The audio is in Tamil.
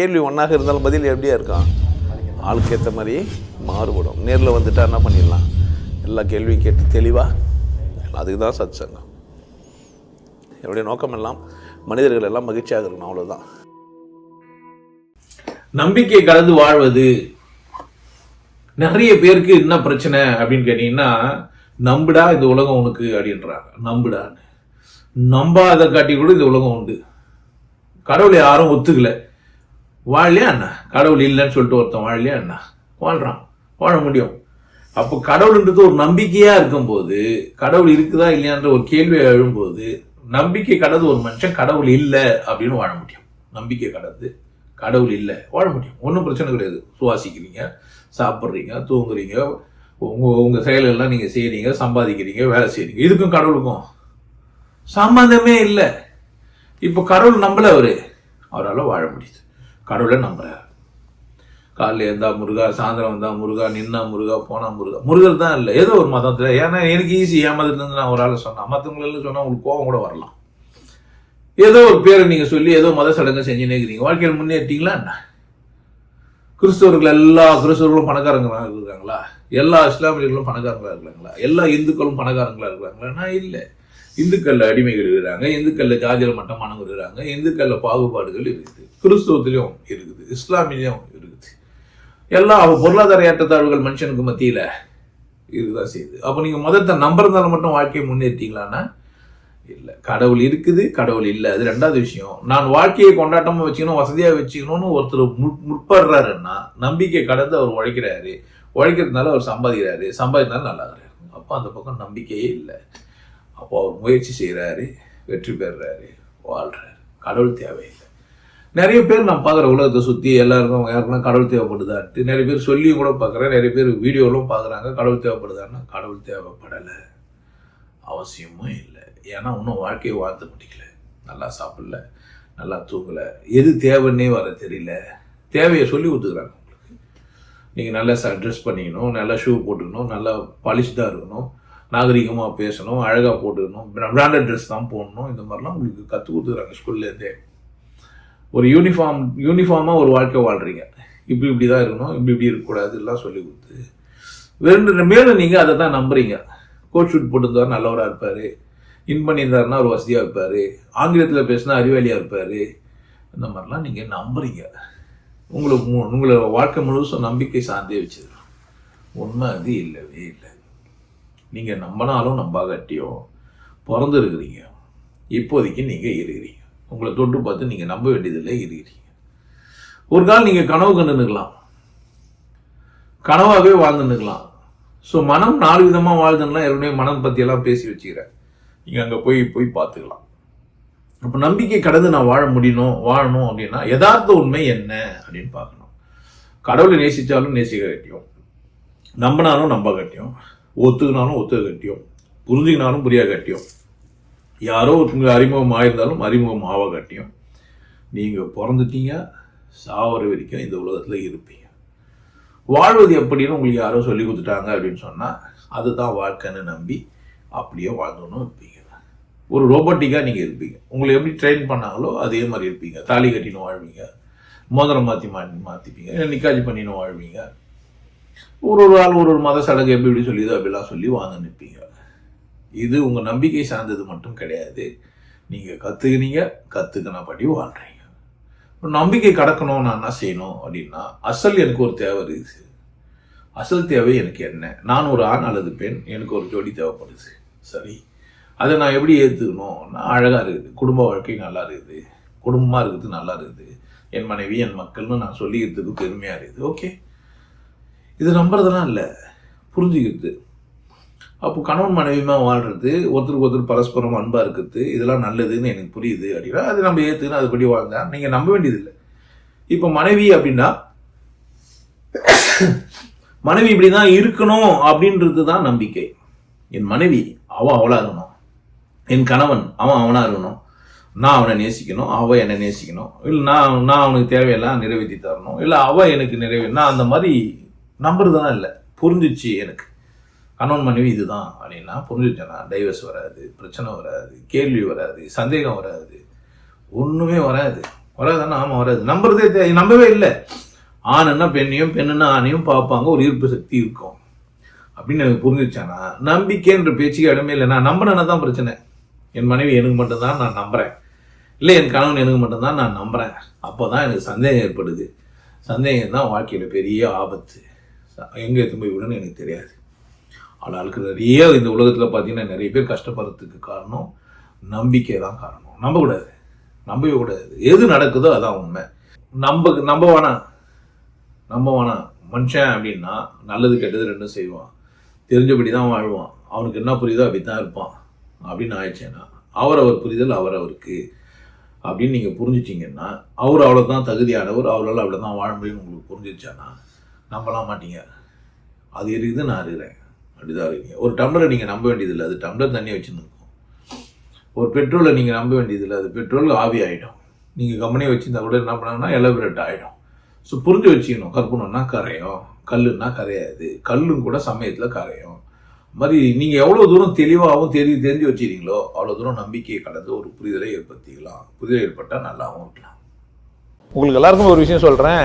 கேள்வி ஒன்றாக இருந்தாலும் பதில் எப்படியா இருக்கான் ஆளுக்கு ஏற்ற மாதிரி மாறுபடும். நேரில் வந்துட்டா என்ன பண்ணிடலாம்? எல்லா கேள்வியும் கேட்டு தெளிவாக அதுக்கு தான் சத் சங்கம் என்னுடைய நோக்கம் எல்லாம் மனிதர்கள் எல்லாம் மகிழ்ச்சியாக இருக்கணும் அவ்வளோதான் நம்பிக்கை கலந்து வாழ்வது நிறைய பேருக்கு என்ன பிரச்சனை அப்படின்னு கேட்டீங்கன்னா நம்புடா இந்த உலகம் உனக்கு அப்படின்றாங்க. நம்புடான்னு. நம்பாத காட்டி கூட இந்த உலகம் உண்டு. கடவுளை யாரும் ஒத்துக்கலை. வாழலையா அண்ணா கடவுள் இல்லைன்னு சொல்லிட்டு ஒருத்தன் வாழலையா அண்ணா வாழ்கிறான் வாழ முடியும். அப்போ கடவுள்ன்றது ஒரு நம்பிக்கையாக இருக்கும்போது கடவுள் இருக்குதா இல்லையான்ற ஒரு கேள்வியை எழும்போது நம்பிக்கை கடந்து ஒரு மனுஷன் கடவுள் இல்லை அப்படின்னு வாழ முடியும். நம்பிக்கை கடந்து கடவுள் இல்லை வாழ முடியும். ஒன்றும் பிரச்சனை கிடையாது. சுவாசிக்கிறீங்க சாப்பிட்றீங்க தூங்குறீங்க உங்கள் உங்கள் செயலெல்லாம் நீங்கள் செய்கிறீங்க சம்பாதிக்கிறீங்க வேலை செய்கிறீங்க இதுக்கும் கடவுளுக்கும் சம்பந்தமே இல்லை. இப்போ கடவுள் நம்பல அவர். அவரால் வாழ முடியுது. கடவுளை நம்புறாரு. காலைல இருந்தால் முருகா சாயந்தரம் வந்தால் முருகா நின்னா முருகா போனால் முருகா. முருகர் தான் இல்லை ஏதோ ஒரு மதத்தில். ஏன்னா எனக்கு ஈஸி என் மதத்துலேருந்து நான் ஒரு ஆள் சொன்னேன் மற்றவங்களெல்லாம் சொன்னால் உங்களுக்கு கோபம் கூட வரலாம். ஏதோ ஒரு பேரை நீங்கள் சொல்லி ஏதோ மத சடங்கு செஞ்சுனே இருக்கிறீங்க. வாழ்க்கையில் முன்னேற்றிங்களா என்ன? கிறிஸ்தவர்கள் எல்லா கிறிஸ்தவர்களும் பணக்காரங்களாக இருக்காங்களா? எல்லா இஸ்லாமியர்களும் பணக்காரங்களாக இருக்காங்களா? எல்லா இந்துக்களும் பணக்காரங்களாக இருக்கிறாங்களான்னா இல்லை. இந்துக்கள்ல அடிமைகள் இருக்கிறாங்க இந்துக்கள்ல ஜாதியில மட்டமானவங்க இருக்கிறாங்க இந்துக்கள்ல பாகுபாடுகள் இருக்குது கிறிஸ்தவத்திலையும் இருக்குது இஸ்லாமிலையும் இருக்குது. எல்லாம் அவ பொருளாதார ஏற்றத்தாழ்வுகள் மனுஷனுக்கு மத்தியில் இதுதான் செய்யுது. அப்போ நீங்கள் மதத்தை நம்புறதால மட்டும் வாழ்க்கையை முன்னேற்றிங்களான்னா இல்லை. கடவுள் இருக்குது கடவுள் இல்லை. அது ரெண்டாவது விஷயம். நான் வாழ்க்கையை கொண்டாட்டமாக வச்சுக்கணும் வசதியாக வச்சுக்கணும்னு ஒருத்தர் முற்படுறாருன்னா நம்பிக்கை கடந்து அவர் உழைக்கிறாரு. உழைக்கிறதுனால அவர் சம்பாதிக்கிறாரு. சம்பாதிக்கிறதுனால நல்லா இருக்கிறாரு அப்போ அந்த பக்கம் நம்பிக்கையே இல்லை. அப்போ அவர் முயற்சி செய்கிறாரு வெற்றி பெறுறாரு வாழ்கிறாரு கடவுள் தேவையில்லை. நிறைய பேர் நான் பார்க்குற உலகத்தை சுற்றி எல்லாருக்கும் யாருக்குன்னா கடவுள் தேவைப்படுதான்ட்டு. நிறைய பேர் சொல்லியும் கூட பார்க்குறேன் நிறைய பேர் வீடியோவிலும் பார்க்குறாங்க கடவுள் தேவைப்படுதான்னா கடவுள் தேவைப்படலை. அவசியமும் இல்லை. ஏன்னா இன்னும் வாழ்க்கையை வாழ்ந்து முடிக்கல. நல்லா சாப்பிடல நல்லா தூங்கலை. எது தேவைன்னே வர தெரியல. தேவையை சொல்லி கொடுத்துக்கிறாங்க உங்களுக்கு. நீங்கள் நல்லா ச ட்ரெஸ் பண்ணிக்கணும் நல்லா ஷூ போட்டுக்கணும் நல்லா பாலிஷ்டாக இருக்கணும். நாகரிகமாக பேசணும் அழகாக போட்டுக்கணும் பிராண்டட் ட்ரெஸ் தான் போடணும் இந்த மாதிரிலாம் உங்களுக்கு கற்றுக் கொடுத்துக்கிறாங்க ஸ்கூல்லேருந்தே ஒரு யூனிஃபார்ம் யூனிஃபார்மாக ஒரு வாழ்க்கை வாழ்கிறீங்க இப்படி இப்படி தான் இருக்கணும் இப்படி இப்படி இருக்கக்கூடாது எல்லாம் சொல்லி கொடுத்து. வெறும் மேலும் நீங்கள் அதை தான் நம்புறீங்க. கோட் ஷூட் போட்டிருந்தார் நல்லவராக இருப்பார். இன் பண்ணியிருந்தாருன்னா ஒரு வசதியாக இருப்பார். ஆங்கிலத்தில் பேசினா அறிவாளியாக இருப்பார். இந்த மாதிரிலாம் நீங்கள் நம்புறீங்க. உங்களுக்கு மு- உங்களை வாழ்க்கை முழுவதும் நம்பிக்கை சார்ந்தே வச்சிருக்கோம் உண்மை அது இல்லவே இல்லை. நீங்கள் நம்பினாலும் நம்பாகட்டியோ பிறந்திருக்கிறீங்க. இப்போதைக்கு நீங்கள் இருக்கிறீங்க. உங்களை தொட்டு பார்த்து நீங்கள் நம்ப வேண்டியதில்லை இருக்கிறீங்க. ஒரு கால் நீங்கள் கனவு கண்டுனுக்கலாம் கனவாகவே வாழ்ந்துன்னுக்கலாம். ஸோ மனம் நாலு விதமாக வாழ்ந்துன்னா ஏற்கனவே மனம் பற்றியெல்லாம் பேசி வச்சுக்கிறேன். நீங்கள் அங்கே போய் போய் பார்த்துக்கலாம். அப்போ நம்பிக்கை கடந்து நான் வாழ முடியணும் வாழணும் அப்படின்னா யதார்த்த உண்மை என்ன அப்படின்னு பார்க்கணும். கடவுளை நேசித்தாலும் நேசிக்க கட்டியும் நம்பினாலும் நம்ப கட்டியும் ஒத்துக்கினாலும் ஒத்துக்க கட்டியும் புரிஞ்சுக்கினாலும் புரியா கட்டியும் யாரோ ஒருத்தங்க அறிமுகம் ஆயிருந்தாலும் அறிமுகம் ஆக கட்டியும் நீங்கள் பிறந்துட்டீங்க சாவர வரைக்கும் இந்த உலகத்தில் இருப்பீங்க. வாழ்வது எப்படின்னு உங்களுக்கு யாரோ சொல்லி கொடுத்துட்டாங்க அப்படின்னு சொன்னால் அதுதான் வாழ்க்கைன்னு நம்பி அப்படியே வாழ்ந்தோன்னு இருப்பீங்க. ஒரு ரோபோட்டிக்காக நீங்கள் இருப்பீங்க. உங்களை எப்படி ட்ரெயின் பண்ணாங்களோ அதே மாதிரி இருப்பீங்க. தாலி கட்டின்னு வாழ்வீங்க. மோதிரம் மாற்றி மாற்றி மாற்றிப்பீங்க இல்லை நிக்காஜி பண்ணின்னு வாழ்வீங்க. ஒரு ஒரு ஆள் ஒரு ஒரு மத சடங்கு எப்படி எப்படி சொல்லியதோ அப்படிலாம் சொல்லி வாங்க நிற்பீங்க. இது உங்கள் நம்பிக்கை சார்ந்தது மட்டும் கிடையாது. நீங்கள் கற்றுக்கினீங்க கற்றுக்கினபடி வாழ்கிறீங்க நம்பிக்கை கடக்கணும் நான் என்ன செய்யணும் அப்படின்னா அசல் எனக்கு ஒரு தேவை இருக்குது. அசல் தேவை எனக்கு என்ன? நான் ஒரு ஆண் அல்லது பெண் எனக்கு ஒரு ஜோடி தேவைப்படுது. சரி? அதை நான் எப்படி ஏற்றுக்கணும் நான் அழகாக இருக்குது. குடும்ப வாழ்க்கை நல்லா இருக்குது. குடும்பமாக இருக்குது நல்லா இருக்குது. என் மனைவி என் மக்கள்னு நான் சொல்லிக்கிறதுக்கு பெருமையாக இருக்குது. ஓகே? இது நம்புறதெல்லாம் இல்லை. புரிஞ்சுக்கிறது. அப்போ கணவன் மனைவியுமா வாழ்றது ஒருத்தருக்கு ஒருத்தர் பரஸ்பரம் அன்பாக இருக்கிறது இதெல்லாம் நல்லதுன்னு எனக்கு புரியுது அப்படின்னா அது நம்ம ஏற்றுக்கணும் அதுபடி வாழ்ந்தா நீங்கள் நம்ப வேண்டியதில்லை. இப்போ மனைவி அப்படின்னா மனைவி இப்படி தான் இருக்கணும் அப்படின்றது தான் நம்பிக்கை. என் மனைவி அவன் அவளாக இருக்கணும். என் கணவன் அவன் அவனாக இருக்கணும். நான் அவனை நேசிக்கணும் அவள் என்னை நேசிக்கணும். இல்லை நான் நான் அவனுக்கு தேவையெல்லாம் நிறைவேற்றி தரணும். இல்லை அவள் எனக்கு நிறைவே நான் அந்த மாதிரி நம்புறதுலாம் இல்லை. புரிஞ்சிச்சு எனக்கு. கணவன் மனைவி இதுதான் அப்படின்னா புரிஞ்சுச்சேன்னா டைவர்ஸ் வராது பிரச்சனை வராது கேள்வி வராது சந்தேகம் வராது. ஒன்றுமே வராது. வராதுன்னா ஆமாம் வராது. நம்புறதே நம்பவே இல்லை. ஆணுன்னா பெண்ணையும் பெண்ணுன்னா ஆணையும் பார்ப்பாங்க. ஒரு ஈர்ப்பு சக்தி இருக்கும். அப்படின்னு எனக்கு புரிஞ்சிச்சானா நம்பிக்கைன்ற பேச்சுக்கு இடமே இல்லை. நான் நம்பினேன்னா தான் பிரச்சனை. என் மனைவி எனக்கு மட்டும்தான் நான் நம்புகிறேன் இல்லை என் கணவன் எனக்கு மட்டும்தான் நான் நம்புகிறேன் அப்போ தான் எனக்கு சந்தேகம் ஏற்படுது. சந்தேகம் தான் வாழ்க்கையில் பெரிய ஆபத்து. எங்கே எடுத்து போய் விடணும்னு எனக்கு தெரியாது. ஆளாளுக்கு நிறைய இந்த உலகத்தில் பார்த்தீங்கன்னா நிறைய பேர் கஷ்டப்படுறதுக்கு காரணம் நம்பிக்கை தான் காரணம். நம்பக்கூடாது. நம்பவே கூடாது. எது நடக்குதோ அதான் உண்மை. நம்ப நம்ப வேணாம் நம்ப வேணாம் மனுஷன் அப்படின்னா நல்லது கெட்டது ரெண்டும் செய்வான். தெரிஞ்சபடி தான் வாழ்வான். அவனுக்கு என்ன புரியுதோ அப்படி தான் இருப்பான். அப்படின்னு ஆயிடுச்சேன்னா அவரவர் புரிதல் அவரவருக்கு அப்படின்னு நீங்கள் புரிஞ்சிட்டிங்கன்னா அவர் அவ்வளோதான் தகுதியானவர். அவரால் அவ்வளோ தான் வாழ முடியும்னு உங்களுக்கு புரிஞ்சிச்சானா நம்பலாம் மாட்டீங்க. அது இருக்குது நான் இருக்கிறேன் அப்படிதான் இருக்கீங்க. ஒரு டம்ளரை நீங்கள் நம்ப வேண்டியதில்லை. அது டம்ளர் தண்ணி வச்சுன்னு இருக்கும். ஒரு பெட்ரோலை நீங்கள் நம்ப வேண்டியதில்லை. அது பெட்ரோல் ஆவி ஆகிடும் நீங்கள் கம்பெனியை வச்சுருந்தா கூட என்ன பண்ணாங்கன்னா எலபரேட் ஆகிடும் ஸோ புரிஞ்சு வச்சுக்கணும். கற்பூரம்னா கரையும். கல்லுன்னா கரையாது. கல்லும் கூட சமயத்தில் கரையும். மாதிரி நீங்கள் எவ்வளோ தூரம் தெளிவாகவும் தெரி தெரிஞ்சு வச்சுக்கிறீங்களோ அவ்வளோ தூரம் நம்பிக்கையை கடந்து ஒரு புரிதலை ஏற்படுத்திக்கலாம். புரிதல் ஏற்பட்டால் நல்லாவும் இருக்கலாம். உங்களுக்கு எல்லாருக்கும் ஒரு விஷயம் சொல்கிறேன்